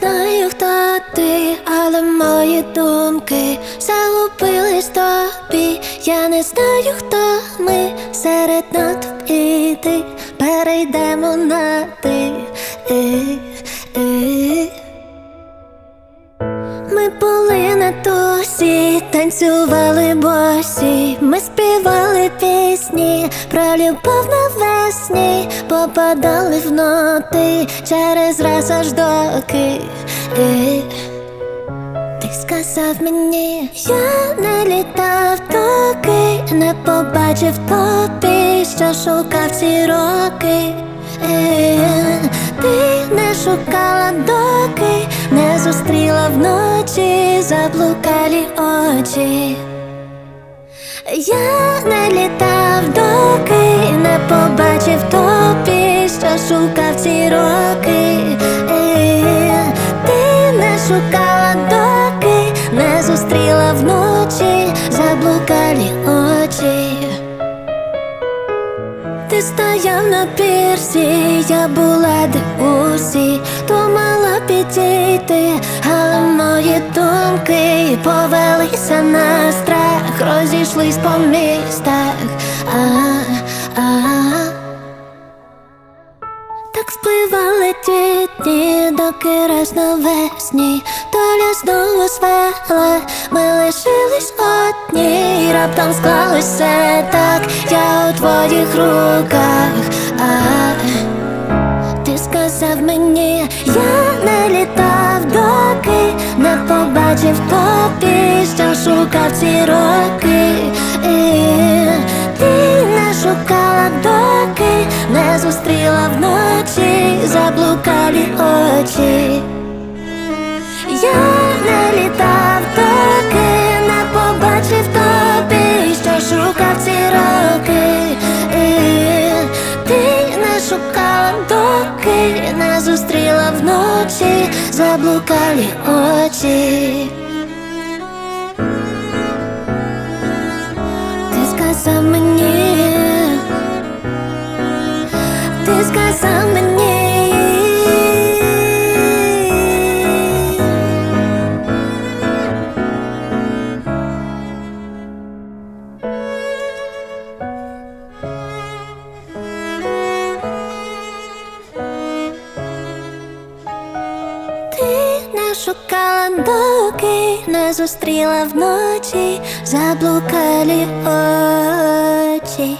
знаю, хто ти, але мої думки загубились тобі. Я не знаю, хто ми серед натовп і ти перейдемо на ти. Тусі, танцювали босі, ми співали пісні про любов навесні, попадали в ноти через раз аж доки. Е, ти сказав мені, я не літав, доки не побачив тобі, що шукав ці роки. Е, ти не шукала, доки не зустріла вночі заблукалі очі. Я не літав, доки не побачив тобі, що шукав ці роки. Е, Ти не шукала, доки не зустріла вночі заблукалі очі. Ти стояв на пірсі, я була де усі, думала підійти, але мої думки повелися на страх, розійшлись по містах. А, а, так спливали ті дні, доки раз навесні Доля знову звела, ми лишились одні, раптом склалося так, я у твоїх руках. А, ти сказав мені, я побачив тобі, що шукав ці роки. І ти не шукала, доки не зустріла вночі заблукалі очі. Я не літав, доки не побачив тобі, що шукав ці роки. І ти не шукала, доки не зустріла вночі заблукали очі. Ти сказав мені, ти сказав шукала, доки не зустріла вночі заблукалі очі.